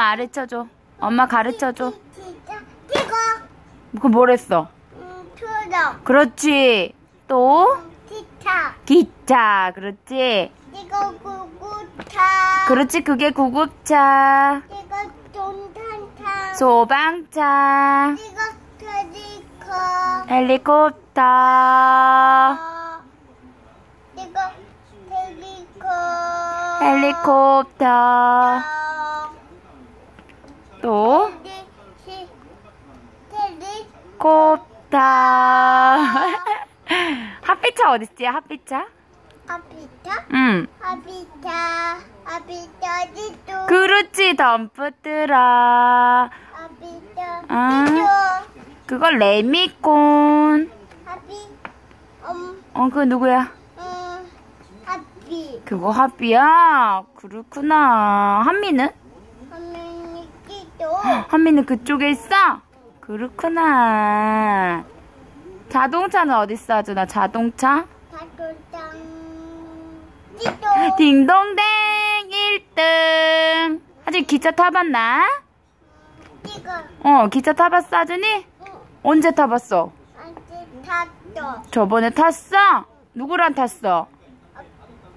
가르쳐줘. 엄마 가르쳐줘. 이거 그 뭐랬어? 음, 투정 그렇지. 또 기타 기차. 그렇지. 이거 구구차 그렇지. 그게 구급차. 이거 동탄차 소방차. 이거 헬리콥터. 어, 이거 트리커 헬리콥터. 어, 리- 시- 트 리 콥터. 핫피차 어딨지? 핫피차? 아피타 응. 아피타 아피타 디도 그렇지. 아피타 아. 디도 그건 레미콘. 아피 음 어, 그거 누구야? 음, 아피 그거 하비야? 그렇구나. 한미는? 한미는 그쪽에 있어? 그렇구나. 자동차는 어딨어, 아주나? 자동차? 끼도 딩동댕 1등. 아직 기차 타봤나? 어, 기차 타봤어, 아주니? 응, 언제 타봤어? 다도 저번에 탔어? 누구랑 탔어?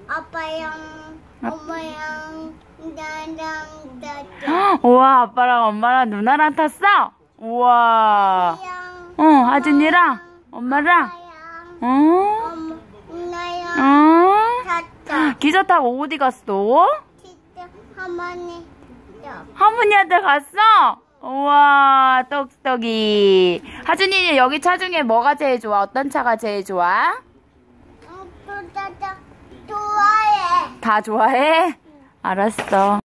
아빠랑 엄마랑 나랑 다도 우와, 아빠랑 엄마랑 누나랑 탔어? 우와. 어, 아준이랑 엄마랑? 어? 엄마 나랑 어? 다도 기차 타고 어디 갔어? 진짜 할머니 도 할머니한테 갔어? 우와, 똑똑이. 하준이는 여기 차 중에 뭐가 제일 좋아? 어떤 차가 제일 좋아? 다 좋아해? 알았어.